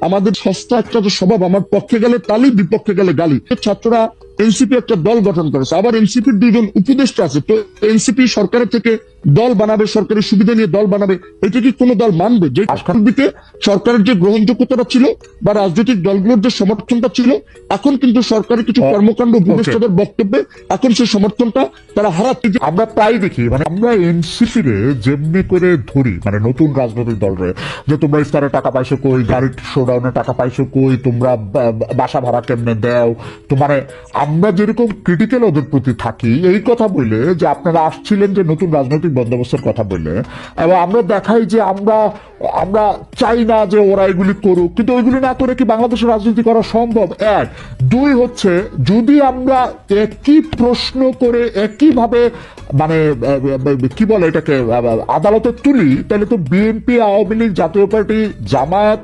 আমাদের সস্তা একটা স্বভাব আমার পক্ষে গেলে তালি, বিপক্ষে গেলে গালি। ছাত্ররা এনসিপি একটা দল গঠন করেছে। আবার এনসিপির দুইজন উপদেষ্টা আছে। তো এনসিপি সরকারের থেকে দল বানাবে সরকারি সুবিধা নিয়ে দল বানাবে এটা কি কোনো দল মানবে? যে দিকে সরকারের যে গ্রহণযোগ্যতাটা ছিল বা রাজনৈতিক দলগুলোর যে সমর্থনটা ছিল এখন কিন্তু সরকারের কিছু কর্মকাণ্ড উপদেষ্টাদের বক্তব্যে এখন সেই সমর্থনটা তারা হারাচ্ছে। আমরা প্রায় দেখি মানে আমরা এনসিপি রে যেমনি করে ধরি মানে নতুন রাজনৈতিক দল রে যে তোমরা ইফতারে টাকা পাইছো কই গাড়ির শোডাউনে টাকা পাইছো কই তোমরা বাসা ভাড়া কেমনে দেও? তো মানে আমরা যেরকম ক্রিটিক্যাল ওদের প্রতি থাকি এই কথা বলে যে আপনারা আসছিলেন যে নতুন রাজনৈতিক বন্দোবস্তের কথা বলে এবং আমরা দেখাই যে আমরা আমরা চাই না যে ওরা এগুলি করুক। কিন্তু ওইগুলি না করে কি বাংলাদেশের রাজনীতি করা সম্ভব? এক। দুই হচ্ছে, যদি আমরা একই প্রশ্ন করে একইভাবে মানে কি বলে এটাকে, আদালতে তুলি, তাহলে তো বিএনপি, আওয়ামী লীগ, জাতীয় পার্টি, জামায়াত,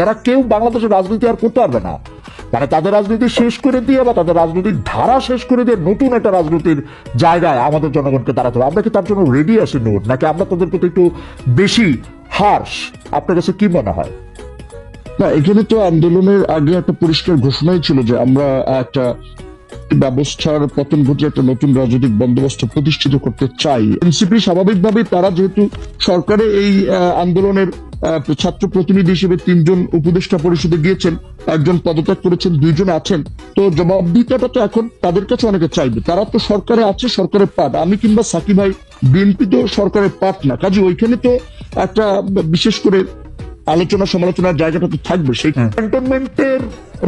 এরা কেউ বাংলাদেশের রাজনীতি আর করতে পারবে না। মানে তাদের রাজনীতি শেষ করে দিয়ে বা তাদের রাজনৈতিক ধারা শেষ করে দিয়ে নতুন একটা রাজনীতির জায়গায় আমাদের জনগণকে দাঁড়াতে হবে। আমরা কি তার জন্য রেডি আছি নোট নাকি আমরা তাদের প্রতি একটু বেশি হার্শ আপনার কাছে কি মনে হয়? না, এখানে তো আন্দোলনের আগে একটা পরিষ্কার ঘোষণাই ছিল যে আমরা একটা ব্যবস্থার পতন ঘটিয়ে একটা নতুন রাজনৈতিক বন্দোবস্ত প্রতিষ্ঠিত করতে চাই। এনসিপি স্বাভাবিকভাবেই তারা যেহেতু সরকারে এই আন্দোলনের ছাত্র প্রতিনিধি হিসেবে তিনজন উপদেষ্টা পরিষদে গিয়েছেন একজন পদত্যাগ করেছেন দুইজন আছেন তো জবাবদিহিতাটা তো এখন তাদের কাছে অনেকে চাইবে। তারা তো সরকারে আছে সরকারের পাট। আমি কিংবা সাকি ভাই বিএনপি তো সরকারের পাট না। কাজে ওইখানে তো একটা বিশেষ করে আলোচনা সমালোচনার জায়গাটা তো থাকবে। সেই ক্যান্টনমেন্টের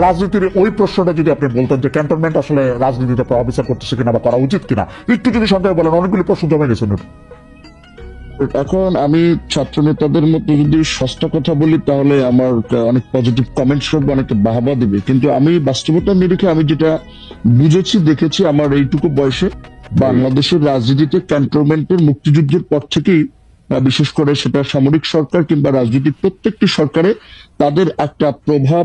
রাজনীতির ওই প্রশ্নটা যদি আপনি বলতেন যে ক্যান্টনমেন্ট আসলে রাজনীতিতে অফিসার করতেছে কিনা বা করা উচিত কিনা, একটু যদি সংখ্যায় বলেন, অনেকগুলি প্রশ্ন জমে গেছে এখন আমি ছাত্র নেতাদের মতো যদি সস্তা কথা বলি, তাহলে আমার অনেক পজিটিভ কমেন্টস করবে অনেকে বাহবা দিবে। কিন্তু আমি বাস্তবতার নিরিখে আমি যেটা বুঝেছি, দেখেছি আমার এইটুকু বয়সে বাংলাদেশের রাজনীতিতে ক্যান্টনমেন্টের মুক্তিযুদ্ধের পর থেকেই বিশেষ করে সেটা সামরিক সরকার কিংবা রাজনীতির প্রত্যেকটি সরকারে তাদের একটা প্রভাব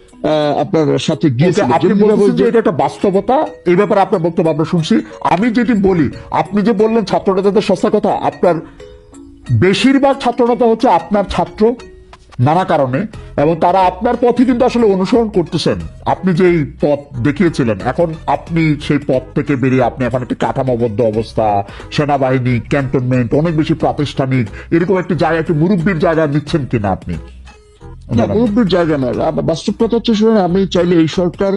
আপনার সাথে গিয়েছিল আপনি বলছেন যে এটা একটা বাস্তবতা এই ব্যাপারে আপনার বক্তব্য আমরা শুনছি। আমি যেটি বলি আপনি যে বললেন ছাত্র নেতাদের সস্তা কথা আপনার বেশিরভাগ ছাত্র নেতা হচ্ছে আপনার ছাত্র নানা কারণে এবং তারা আপনার পথই কিন্তু আসলে অনুসরণ করতেছেন। আপনি যেই পথ দেখিয়েছিলেন এখন আপনি সেই পথ থেকে বেরিয়ে আপনি এখন একটি কাঠামোবদ্ধ অবস্থা সেনাবাহিনী ক্যান্টনমেন্ট অনেক বেশি প্রাতিষ্ঠানিক এরকম একটি জায়গা একটি মুরব্বীর জায়গা নিচ্ছেন কিনা আপনি? না মুরব্বীর জায়গা না। বাস্তব কথা হচ্ছে শুনুন আমি চাইলে এই সরকার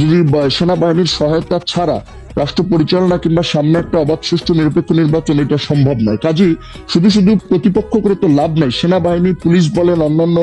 যদি সেনাবাহিনীর সহায়তা ছাড়া রাষ্ট্র পরিচালনা কিংবা সামনে একটা অবাধ সুষ্ঠু নিরপেক্ষ নির্বাচন এটা সম্ভব নয়। কাজেই শুধু শুধু প্রতিপক্ষ করে তো লাভ নাই। সেনাবাহিনী পুলিশ বলেন অন্যান্য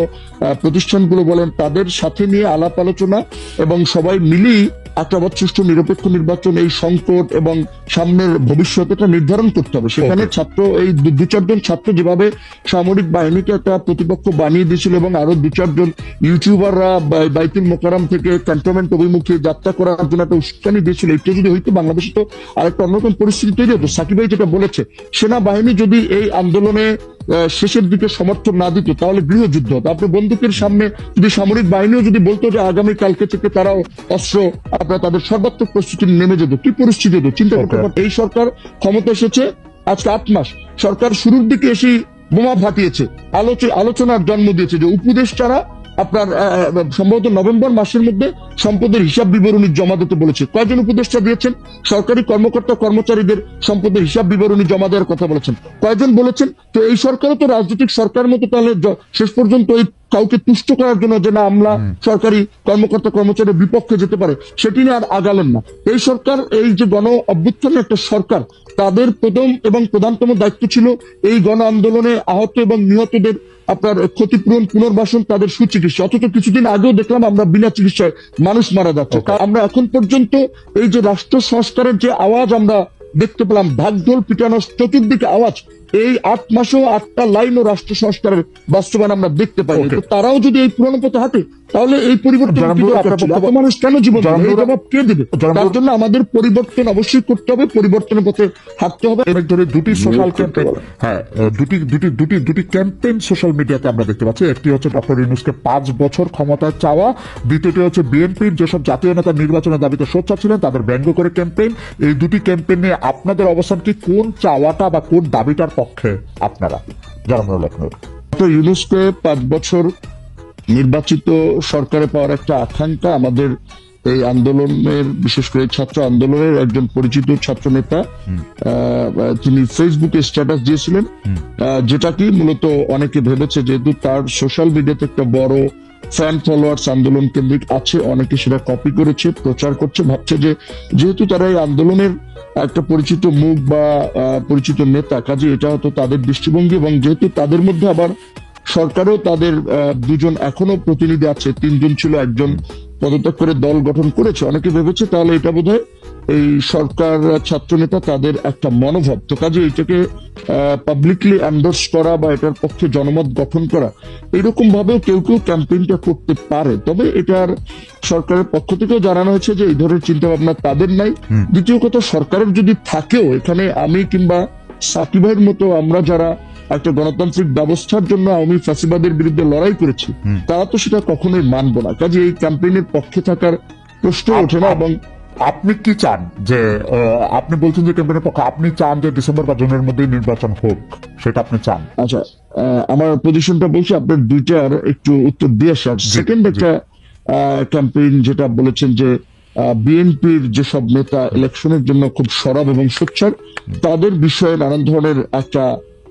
প্রতিষ্ঠানগুলো বলেন তাদের সাথে নিয়ে আলাপ আলোচনা এবং সবাই মিলেই একটা সুষ্ঠু নিরপেক্ষ নির্বাচন এই সংকট এবং সামনের ভবিষ্যৎটা নির্ধারণ করতে হবে। সেখানে ছাত্র এই দু- চারজন ছাত্র যেভাবে সামরিক বাহিনীকে একটা প্রতিপক্ষ বানিয়ে দিয়েছিল এবং আরও দু চারজন ইউটিউবাররা বাইতুল মোকারাম থেকে ক্যান্টনমেন্ট অভিমুখে যাত্রা করার জন্য একটা উস্কানি দিয়েছিল। এটা যদি হইতো বাংলাদেশে তো আরেকটা অন্যরকম পরিস্থিতি তৈরি হতো। সাকিব ভাই যেটা বলেছে সেনাবাহিনী যদি এই আন্দোলনে শেষের দিকে সমর্থন না দিত তাহলে গৃহযুদ্ধ হতো আপনি বন্দুকের সামনে যদি সামরিক বাহিনীও যদি বলতো যে আগামী কালকে থেকে তারাও অস্ত্র আপনার তাদের সর্বাত্মক প্রস্তুতি নেমে যেত কি পরিস্থিতি হতো? চিন্তা করতে পারতো এই সরকার ক্ষমতা এসেছে আজকে আট মাস। সরকার শুরুর দিকে এসে বোমা ফাটিয়েছে। আলোচনা আলোচনার জন্ম দিয়েছে যে উপদেষ্টারা আপনার সম্ভবত নভেম্বর মাসের মধ্যে সম্পদের হিসাব বিবরণী জমা দিতে বলেছে। কয়জন উপদেষ্টা দিয়েছেন? সরকারি কর্মকর্তা কর্মচারীদের সম্পদের হিসাব বিবরণী জমা দেওয়ার কথা বলেছেন। কয়জন বলেছেন? তো এই সরকারও তো রাজনৈতিক সরকার মতো তাহলে শেষ পর্যন্ত এই কাউকে তুষ্ট করার জন্য যে না আমরা সরকারি কর্মকর্তা কর্মচারীর বিপক্ষে যেতে পারে সেটি নিয়ে আর আগালেন না। এই সরকার এই যে গণ অভ্যুত্থানের একটা সরকার তাদের প্রথম এবং প্রধানতম দায়িত্ব ছিল এই গণ আন্দোলনে আহত এবং নিহতদের আপনার ক্ষতিপূরণ পুনর্বাসন তাদের সুচিকিৎসা অথচ কিছুদিন আগেও দেখলাম আমরা বিনা চিকিৎসায় মানুষ মারা যাচ্ছে. আমরা এখন পর্যন্ত এই যে রাষ্ট্র সংস্কারের যে আওয়াজ আমরা দেখতে পেলাম ঢাকঢোল পিটানোর চতুর্দিকে আওয়াজ এই আট মাসেও আটটা লাইন ও রাষ্ট্র সংস্কারের বাস্তবায়ন আমরা দেখতে পাই. তারাও যদি এই পুরনো পথে হাঁটে তাহলে এই পরিবর্তন মানুষ কেন জীবন জবাব কে দিবে? তার জন্য আমাদের পরিবর্তন অবশ্যই করতে হবে পরিবর্তনের পথে হাঁটতে হবে। ধরে দুটি সোশ্যাল ক্যাম্পেইন হ্যাঁ দুটি দুটি দুটি দুটি ক্যাম্পেইন সোশ্যাল মিডিয়াতে আমরা দেখতে পাচ্ছি। একটি হচ্ছে ডক্টর ইউনুসকে পাঁচ বছর ক্ষমতায় চাওয়া দ্বিতীয়টি হচ্ছে বিএনপির যেসব জাতীয় নেতা নির্বাচনের দাবিতে সোচ্চার ছিলেন তাদের ব্যঙ্গ করে ক্যাম্পেইন এই দুটি ক্যাম্পেইন নিয়ে আপনাদের অবস্থান কি? কোন চাওয়াটা বা কোন দাবিটার পক্ষে আপনারা? জানানো লক্ষ্ণৌ ডক্টর ইউনুসকে পাঁচ বছর নির্বাচিত সরকারে পাওয়ার একটা আকাঙ্ক্ষা আমাদের এই আন্দোলনের বিশেষ করে ছাত্র আন্দোলনের একজন পরিচিত ছাত্র নেতা তিনি ফেসবুকে স্ট্যাটাস দিয়েছিলেন। যেটা কি মূলত অনেকে ভেবেছে যেহেতু তার সোশ্যাল মিডিয়াতে একটা বড় ফ্যান ফলোয়ার্স আন্দোলন কেন্দ্রিক আছে অনেকে সেটা কপি করেছে প্রচার করছে ভাবছে যে যেহেতু তারা এই আন্দোলনের একটা পরিচিত মুখ বা পরিচিত নেতা কাজে এটা হতো তাদের দৃষ্টিভঙ্গি এবং যেহেতু তাদের মধ্যে আবার সরকারেও তাদের দুজন এখনও প্রতিনিধি আছে তিনজন ছিল একজন পদত্যাগ করে দল গঠন করেছে। অনেকে ভেবেছে তাহলে এটা বোধহয় এই সরকার ছাত্র নেতা তাদের একটা মনোভাব। তো কাজে এটাকে পাবলিকলি এন্ডোর্স করা বা এটার পক্ষে জনমত গঠন করা এরকম ভাবেও কেউ কেউ ক্যাম্পেইনটা করতে পারে। তবে এটার সরকারের পক্ষ থেকেও জানানো হয়েছে যে এই ধরনের চিন্তা ভাবনা তাদের নাই। দ্বিতীয় কথা সরকারের যদি থাকেও এখানে আমি কিংবা সাকিবের মতো আমরা যারা একটা গণতান্ত্রিক ব্যবস্থার জন্য আওয়ামী ফ্যাসিবাদের বিরুদ্ধে লড়াই করেছি তারা তো সেটা কখনোই মানবো না। কাজে এই ক্যাম্পেইনের পক্ষে থাকার প্রশ্ন ওঠে না এবং আপনি কি চান যে আপনি বলছেন যে ক্যাম্পেইনের পক্ষে আপনি চান যে ডিসেম্বর বা জুনের মধ্যেই নির্বাচন হোক সেটা আপনি চান? আচ্ছা আমার পজিশনটা বলছি আপনার দুইটার একটু উত্তর দিয়ে আসি। আর সেকেন্ড একটা ক্যাম্পেইন যেটা বলেছেন যে বিএনপির যেসব নেতা ইলেকশনের জন্য খুব সরব এবং সোচ্চার তাদের বিষয়ে নানান ধরনের একটা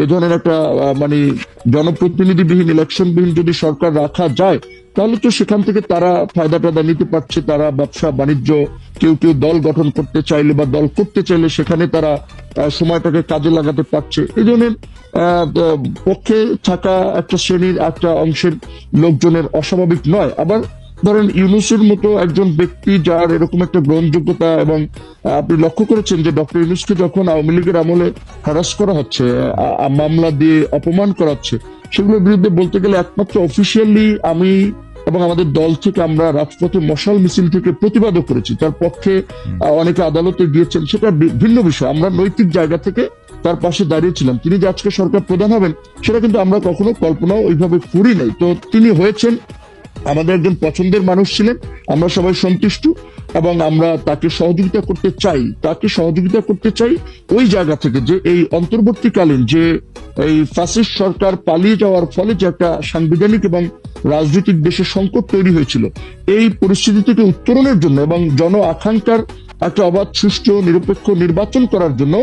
এই ধরনের একটা মানে জনপ্রতিনিধিবিহীন ইলেকশনবিহীন যদি সরকার রাখা যায়, তাহলে তো সেখান থেকে তারা ফায়দা টায়দা নিতে পারছে। তারা ব্যবসা, বাণিজ্য, কেউ কেউ দল গঠন করতে চাইলে বা দল করতে চাইলে সেখানে তারা সময়টাকে কাজে লাগাতে পারছে। এই ধরনের পক্ষে থাকা একটা শ্রেণির, একটা অংশের লোকজনের অস্বাভাবিক নয়। আবার ধরেন ইউনুসের মতো একজন ব্যক্তি যার এরকম একটা গ্রহণযোগ্যতা এবং আপনি লক্ষ্য করেছেন যে ডক্টর ইউনুসকে যখন আওয়ামী লীগের আমলে হ্যারাস করা হচ্ছে মামলা দিয়ে অপমান করা হচ্ছে, সেগুলোর বিরুদ্ধে বলতে গেলে একমাত্র অফিসিয়ালি আমি এবং আমাদের দল থেকে আমরা রাজপথে মশাল মিছিল থেকে প্রতিবাদও করেছি। তার পক্ষে অনেকে আদালতে গিয়েছেন, সেটা ভিন্ন বিষয়। আমরা নৈতিক জায়গা থেকে তার পাশে দাঁড়িয়েছিলাম তিনি যে আজকে সরকার প্রধান হবেন, সেটা কিন্তু আমরা কখনো কল্পনাও ওইভাবে করি নাই। তো তিনি হয়েছেন আমাদের একজন পছন্দের মানুষ ছিলেন, আমরা সবাই সন্তুষ্ট এবং আমরা তাকে সহযোগিতা করতে চাই, তাকে সহযোগিতা করতে চাই ওই জায়গা থেকে যে এই অন্তর্বর্তীকালীন যে এই ফ্যাসিস্ট সরকার পালিয়ে যাওয়ার ফলে যে একটা সাংবিধানিক এবং রাজনৈতিক দেশে সংকট তৈরি হয়েছিল, এই পরিস্থিতি থেকে উত্তরণের জন্য এবং জন আকাঙ্ক্ষার একটা অবাধ, সুষ্ঠু, নিরপেক্ষ নির্বাচন করার জন্য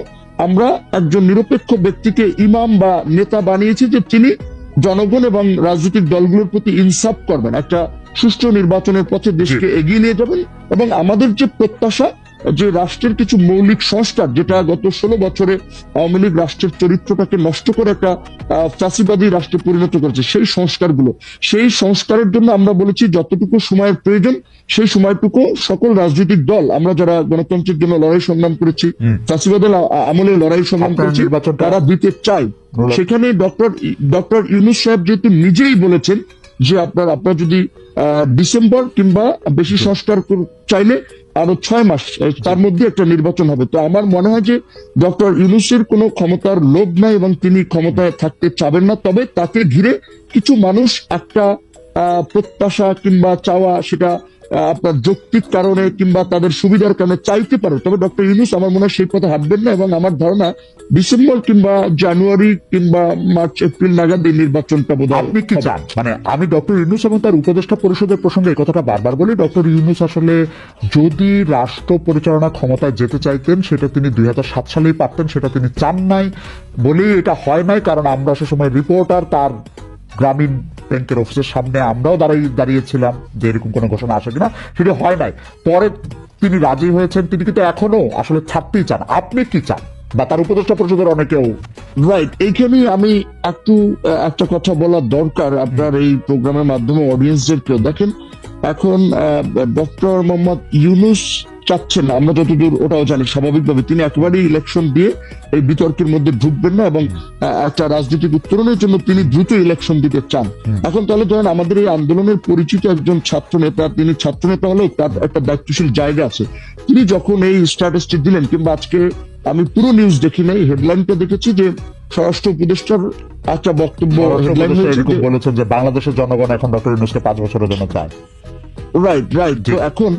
আমরা একজন নিরপেক্ষ ব্যক্তিকে ইমাম বা নেতা বানিয়েছি যে তিনি জনগণ এবং রাজনৈতিক দলগুলোর প্রতি ইনসাফ করবেন। একটা সুষ্ঠু নির্বাচনের পথে দেশকে এগিয়ে নিয়ে যাবেন এবং আমাদের যে প্রত্যাশা যে রাষ্ট্রের কিছু মৌলিক সংস্কার যেটা গত ষোলো বছরে আওয়ামী লীগ রাষ্ট্রের চরিত্রটাকে নষ্ট করে একটা আহ, ফ্যাসিবাদী রাষ্ট্রে পরিণত করেছে সেই সংস্কারগুলো। সেই সংস্কারের জন্য আমরা বলেছি যতটুকু সময়ের প্রয়োজন সেই সময়টুকু সকল রাজনৈতিক দল আমরা যারা গণতন্ত্রের জন্য লড়াই সংগ্রাম করেছি ফ্যাসিবাদের আ- আমলে লড়াই সংগ্রাম করেছি তারা দিতে চাই সেখানে ডক্টর ডক্টর ইউনুস সাহেব যেহেতু নিজেই বলেছেন যে আপনার আপনার যদি আহ, ডিসেম্বর কিংবা বেশি সংস্কার চাইলে আরও ছয় মাস তার মধ্যে একটা নির্বাচন হবে। তো আমার মনে হয় যে ডক্টর ইউনুসের কোনো ক্ষমতার লোভ নাই এবং তিনি ক্ষমতায় থাকতে চাবেন না, তবে তাকে ঘিরে কিছু মানুষ একটা প্রত্যাশা কিংবা চাওয়া, সেটা আপনার যৌক্তিক কারণে কিংবা তাদের সুবিধার কারণে চাইতে পারো। তবে ডক্টর ইউনুস আমার মনে হয় সেই পথে হাঁটবেন না এবং আমার ধারণা ডিসেম্বর কিংবা জানুয়ারি কিংবা মার্চ এপ্রিল নাগাদ এই নির্বাচনটা বোধ আপনি কি চান? মানে আমি ডক্টর ইউনুস এবং তার উপদেষ্টা পরিষদের প্রসঙ্গে এই কথাটা বারবার বলি ডক্টর ইউনুস আসলে যদি রাষ্ট্র পরিচালনা ক্ষমতায় যেতে চাইতেন সেটা তিনি দুই হাজার সাত সালেই পারতেন সেটা তিনি চান নাই বলেই এটা হয় নাই কারণ আমরা সে সময় রিপোর্টার তার গ্রামীণ ব্যাংকের অফিসের সামনে আমরাও দাঁড়িয়ে দাঁড়িয়েছিলাম যে এরকম কোনো ঘোষণা আসে কিনা, সেটি হয় নাই। পরে তিনি রাজি হয়েছেন, তিনি কিন্তু এখনও আসলে ছাড়তেই চান। আপনি কি চান? বা তার উপদেষ্টা পরিষদের অনেকেও। রাইট এইখানে আমি একটু একটা কথা বলা দরকার আপনার এই প্রোগ্রামের মাধ্যমে অডিয়েন্সদেরকেও দেখেন, এখন ডক্টর মোহাম্মদ ইউনুস চাচ্ছেন না। আমরা যতদূর ওটাও জানি স্বাভাবিকভাবে তিনি একেবারেই ইলেকশন দিয়ে এই বিতর্কের মধ্যে ঢুকবেন না এবং একটা রাজনৈতিক উত্তরণের জন্য তিনি দ্রুত ইলেকশন দিতে চান। এখন তাহলে ধরেন আমাদের এই আন্দোলনের পরিচিত একজন ছাত্র নেতা তিনি ছাত্র নেতা হলেও তার একটা দায়িত্বশীল জায়গা আছে। তিনি যখন এই স্ট্যাটাসটি দিলেন কিংবা আজকে আমি পুরো নিউজ দেখি নাই হেডলাইনটা দেখেছি যে স্বরাষ্ট্র উপদেষ্টার একটা বক্তব্য বলেছেন যে বাংলাদেশের জনগণ এখন ডক্টর ইউনুসকে পাঁচ বছরের জন্য চায়। রাইট রাইট তো এখন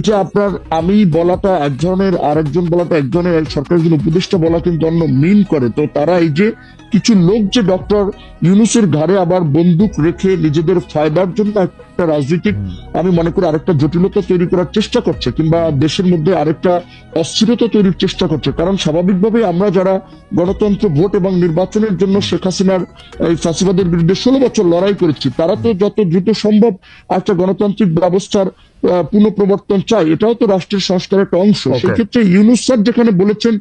যে আপনার আমি বলাটা এক ধরনের আরেকজন বলাটা একজনের সরকারের জন্য উপদেষ্টা বলা কিন্তু অন্য মিন করে। তো তারা এই যে কিছু লোক যে ডক্টর ইউনুসের ঘাড়ে আবার বন্দুক রেখে নিজেদের ফায়দার জন্য একটা রাজনৈতিক আমি মনে করি আরেকটা জটিলতা তৈরি করার চেষ্টা করছে কিংবা দেশের মধ্যে আরেকটা অস্থিরতা তৈরির চেষ্টা করছে। কারণ স্বাভাবিকভাবে আমরা যারা গণতন্ত্র ভোট এবং নির্বাচনের জন্য শেখ হাসিনার এই ফাঁসিবাদের বিরুদ্ধে ষোলো বছর লড়াই করেছি তারা তো যত দ্রুত সম্ভব একটা গণতান্ত্রিক ব্যবস্থার পুনঃপ্রবর্তন চাই এটাও তো রাষ্ট্রের সংস্কারের একটা অংশ। সেক্ষেত্রে ইউনুস স্যার যেখানে বলেছেন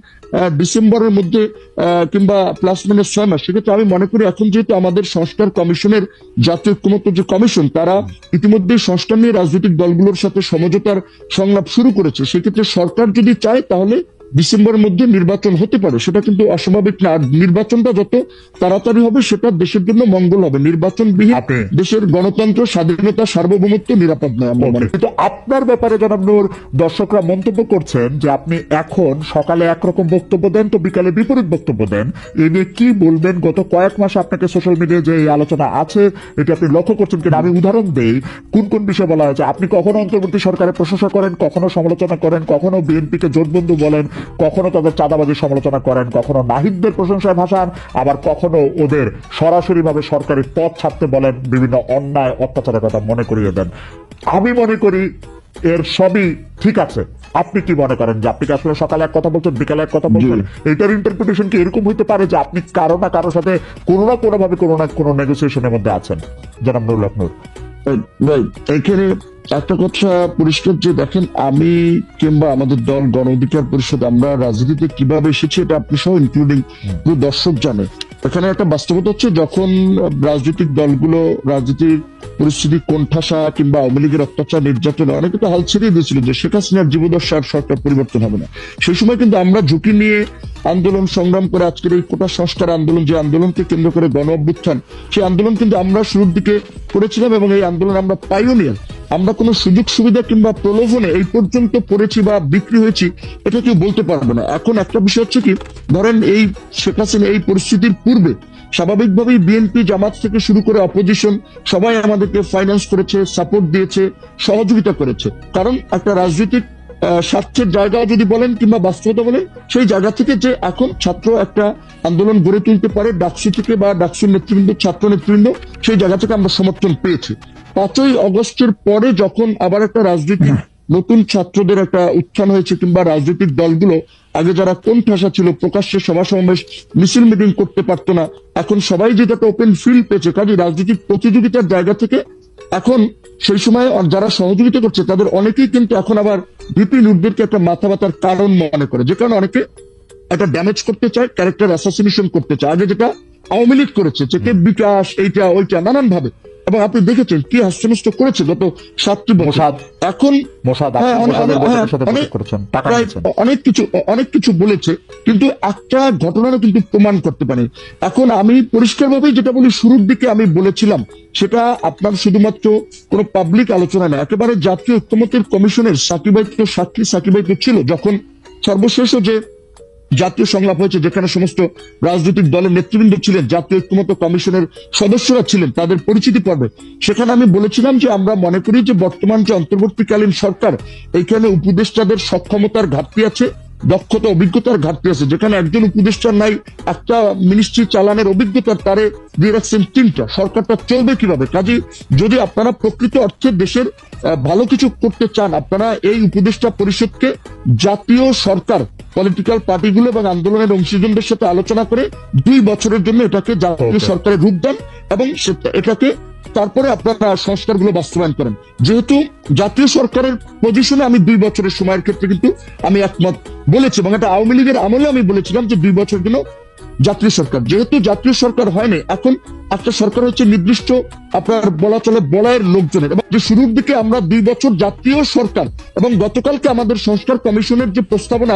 ডিসেম্বরের মধ্যে আহ, কিংবা প্লাস মাইনাস ছয় মাস সেক্ষেত্রে আমি মনে করি এখন যেহেতু আমাদের সংস্কার কমিশনের জাতীয় ঐক্যমত্য যে কমিশন তারা ইতিমধ্যে সংস্কার নিয়ে রাজনৈতিক দলগুলোর সাথে সমঝোতার সংলাপ শুরু করেছে। সেক্ষেত্রে সরকার যদি চায় তাহলে ডিসেম্বরের মধ্যে নির্বাচন হতে পারে সেটা কিন্তু অস্বাভাবিক না। আর নির্বাচনটা যত তাড়াতাড়ি হবে সেটা দেশের জন্য মঙ্গল হবে। নির্বাচনবিহীন আপনি- দেশের গণতন্ত্র স্বাধীনতা সার্বভৌমত্ব নিরাপদ নয় আমরা মনে। কিন্তু আপনার ব্যাপারে জনাব নূর দর্শকরা মন্তব্য করছেন যে আপনি এখন সকালে একরকম বক্তব্য দেন তো বিকালে বিপরীত বক্তব্য দেন। এ নিয়ে কি বলবেন? গত কয়েক মাসে আপনাকে সোশ্যাল মিডিয়ায় যে এই আলোচনা আছে এটা আপনি লক্ষ্য করছেন কিনা? আমি উদাহরণ দেই কোন কোন বিষয় বলা হয়েছে? আপনি কখনো অন্তর্বর্তী সরকারের প্রশংসা করেন কখনো সমালোচনা করেন কখনো বিএনপিকে জোটবন্ধু বলেন কখনো তাদের চাঁদাবাজির সমালোচনা করেন কখনো নাহিদদের প্রশংসায় ভাসান আবার কখনো ওদের সরাসরি ভাবে সরকারি পথ ছাড়তে বলেন বিভিন্ন অন্যায় অত্যাচারের কথা মনে করিয়ে দেন। আমি মনে করি এর সবই ঠিক আছে। আপনি কি মনে করেন যে আপনি কি আসলে সকালে এক কথা বলছেন বিকালে এক কথা বলছেন? এটার ইন্টারপ্রিটেশন কি এরকম হইতে পারে যে আপনি কারও না কারোর সাথে কোনো না কোনো ভাবে কোনো না কোনো নেগোসিয়েশনের মধ্যে আছেন? জনাব নুরুল হক নূর। এখানে একটা কথা পরিষ্কার যে দেখেন আমি কিংবা আমাদের দল গণ অধিকার পরিষদ আমরা রাজনীতিতে কীভাবে এসেছি এটা আপনি সহ ইনক্লুডিং দর্শক জানে। এখানে একটা বাস্তবতা হচ্ছে যখন রাজনৈতিক দলগুলো রাজনীতির পরিস্থিতি, কোণঠাসা কিংবা আওয়ামী লীগের অত্যাচার, নির্যাতন অনেকে তো হাল ছেড়ে দিয়েছিল যে শেখ হাসিনার জীবদশা আর সরকার পরিবর্তন হবে না। সেই সময় কিন্তু আমরা ঝুঁকি নিয়ে আন্দোলন সংগ্রাম করে আজকের এই কোটা সংস্কার আন্দোলন, যে আন্দোলনকে কেন্দ্র করে গণ অভ্যুত্থান, সেই আন্দোলন কিন্তু আমরা শুরুর দিকে করেছিলাম এবং এই আন্দোলন আমরা পাইওনিয়ার। আমরা কোনো সুযোগ সুবিধা কিংবা প্রলোভনে এই পর্যন্ত পড়েছি বা বিক্রি হয়েছি, এটা কেউ বলতে পারবে না। এখন একটা বিষয় হচ্ছে কি, ধরেন এই শেখ হাসিনা এই পরিস্থিতির পূর্বে স্বাভাবিকভাবেই বিএনপি জামাত থেকে শুরু করে অপোজিশন সবাই আমাদেরকে ফাইন্যান্স করেছে সাপোর্ট দিয়েছে, সহযোগিতা করেছে। কারণ একটা রাজনৈতিক স্বার্থের জায়গা যদি বলেন কিংবা বাস্তবতা বলেন, সেই জায়গা থেকে যে এখন ছাত্র একটা আন্দোলন গড়ে তুলতে পারে, ডাকসু থেকে বা ডাকসুর নেতৃবৃন্দ, ছাত্র নেতৃবৃন্দ, সেই জায়গা থেকে আমরা সমর্থন পেয়েছি। পাঁচই অগস্টের পরে যখন আবার একটা রাজনীতি নতুন ছাত্রদের একটা উত্থান হয়েছে কিংবা রাজনৈতিক দলগুলো আগে যারা কোন ঠাসা ছিল প্রকাশ্যে সভা সমাবেশ মিছিল মিটিং করতে পারতো না এখন সবাই যেটা একটা ওপেন ফিল্ড পেয়েছে কাজে রাজনৈতিক প্রতিযোগিতার জায়গা থেকে এখন সেই সময় যারা সহযোগিতা করছে তাদের অনেকেই কিন্তু এখন আবার বিপি নুরদেরকে একটা মাথা ব্যথার কারণ মনে করে যে কারণে অনেকে একটা ড্যামেজ করতে চায় ক্যারেক্টার অ্যাসাসিনেশন করতে চায়। আগে যেটা আওয়ামী লীগ করেছে যে বিকাশ এইটা ওইটা নানান ভাবে এবং আপনি দেখেছেন কি হাস্যনষ্ট করেছে গত সাতটি বছর। এখন হ্যাঁ, অনেক- হ্যাঁ, অনেক- কিছু অনেক কিছু বলেছে কিন্তু একটা ঘটনারও কিন্তু প্রমাণ করতে পারে। এখন আমি পরিষ্কার পরিষ্কারভাবেই যেটা বলি শুরুর দিকে আমি বলেছিলাম সেটা আপনার শুধুমাত্র কোনো পাবলিক আলোচনা না একেবারে জাতীয় ঐক্যমতের কমিশনের সাকিবাইত্য সাক্ষী সাকিবাইত্য ছিল যখন সর্বশেষও যে জাতীয় সংলাপ হয়েছে যেখানে সমস্ত রাজনৈতিক দলের নেতৃবৃন্দ ছিলেন, জাতীয় ঐক্যমত্য কমিশনের সদস্যরা ছিলেন, তাদের পরিচিতি পর্বে। সেখানে আমি বলেছিলাম যে আমরা মনে করি যে বর্তমান যে অন্তর্বর্তীকালীন সরকার এইখানে উপদেষ্টাদের সক্ষমতার ঘাটতি আছে। দক্ষতা অভিজ্ঞতার ঘাটতি আছে। যেখানে একজন উপদেষ্টার নাই একটা মিনিস্ট্রি চালানের অভিজ্ঞতার তারে দিয়ে রাখছেন তিনটা। সরকারটা চলবে কীভাবে? কাজে যদি আপনারা প্রকৃত অর্থে দেশের ভালো কিছু করতে চান আপনারা এই উপদেষ্টা পরিষদকে জাতীয় সরকার পলিটিক্যাল পার্টিগুলো এবং আন্দোলনের অংশীজনদের সাথে আলোচনা করে দুই বছরের জন্য এটাকে জাতীয় সরকারের রূপ দেন এবং এটাকে তারপরে আপনারা সংস্কারগুলো বাস্তবায়ন করেন। যেহেতু জাতীয় সরকারের পজিশনে আমি দুই বছরের সময়ের ক্ষেত্রে কিন্তু আমি একমত বলেছি এবং এটা আওয়ামী লীগের আমলে আমি বলেছিলাম যে দুই বছর গেল জাতীয় সরকার। যেহেতু জাতীয় সরকার হয়নি, এখন একটা সরকার হচ্ছে নির্দিষ্ট আপনার বলা চলে বলয়ের লোকজনের। এবং যে শুরুর দিকে আমরা দুই বছর জাতীয় সরকার এবং গতকালকে আমাদের সংস্কার কমিশনের যে প্রস্তাবনা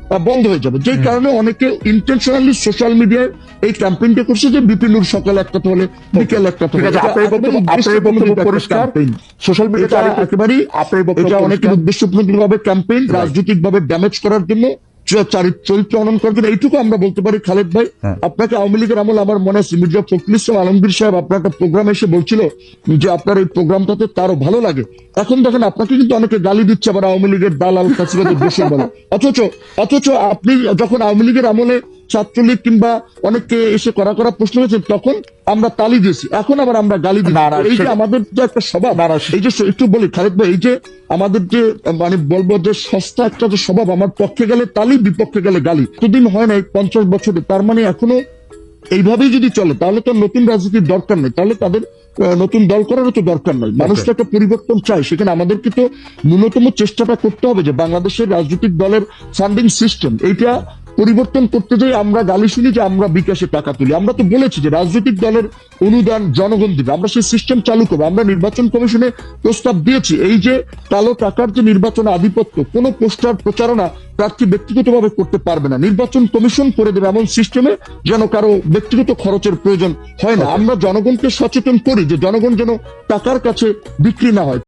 বন্ধ হয়ে যাবে। যে কারণে অনেকে ইন্টেনশনালি সোশ্যাল মিডিয়ায় এই ক্যাম্পেইনটা করছে যে বিপিনুর সকাল একটা হলে বিকেল একটা পরিষ্কার। সোশ্যাল মিডিয়া মিডিয়াতে একেবারেই আপনার অনেকের পরিষ্কার। উদ্দেশ্যপ্রণোদিত ভাবে ক্যাম্পেইন রাজনৈতিক ভাবে ড্যামেজ করার জন্য চরিত্র অনন করবেন এইটুকু আমরা বলতে পারি খালেদ ভাই। হ্যাঁ। আপনাকে আওয়ামী লীগের আমল আমার মনে আছে মির্জা ফখরুল ইসলাম আলমগীর সাহেব আপনার একটা প্রোগ্রাম এসে বলছিল যে আপনার এই প্রোগ্রামটাতে তারও ভালো লাগে। এখন দেখেন আপনাকে কিন্তু অনেকে গালি দিচ্ছে আবার আওয়ামী লীগের দালাল কাছে বলে। অথচ অথচ আপনি যখন আওয়ামী লীগের আমলে ছাত্রলীগ কিংবা অনেককে এসে করা করা প্রশ্ন হয়েছে তখন আমরা তালি দিয়েছি। এখন আবার আমরা গালি দিই এই যে আমাদের যে একটা স্বভাব এই যে একটু বলি খালেদ ভাই এই যে আমাদের যে মানে বলব যে সস্তা একটা যে স্বভাব আমার পক্ষে গেলে তালি বিপক্ষে গেলে গালি। এতদিন হয় নাই পঞ্চাশ বছরে। তার মানে এখনও এইভাবেই যদি চলে তাহলে তো নতুন রাজনীতির দরকার নেই। তাহলে তাদের নতুন দল করারও তো দরকার নয় মানুষ তো একটা পরিবর্তন চায়। সেখানে আমাদেরকে তো ন্যূনতম চেষ্টাটা করতে হবে যে বাংলাদেশের রাজনৈতিক দলের ফান্ডিং সিস্টেম এইটা পরিবর্তন করতে যাই আমরা গালি শুনি যে আমরা বিকাশে টাকা তুলি আমরা তো বলেছি যে রাজনৈতিক দলের অনুদান জনগণ দিবে আমরা সেই সিস্টেম চালু করব আমরা নির্বাচন কমিশনে প্রস্তাব দিয়েছি। এই যে কালো টাকার যে নির্বাচন আধিপত্য কোনো পোস্টার প্রচারণা প্রার্থী ব্যক্তিগতভাবে করতে পারবে না। নির্বাচন কমিশন করে দেবে এমন সিস্টেমে যেন কারও ব্যক্তিগত খরচের প্রয়োজন হয় না। আমরা জনগণকে সচেতন করি যে জনগণ যেন টাকার কাছে বিক্রি না হয়।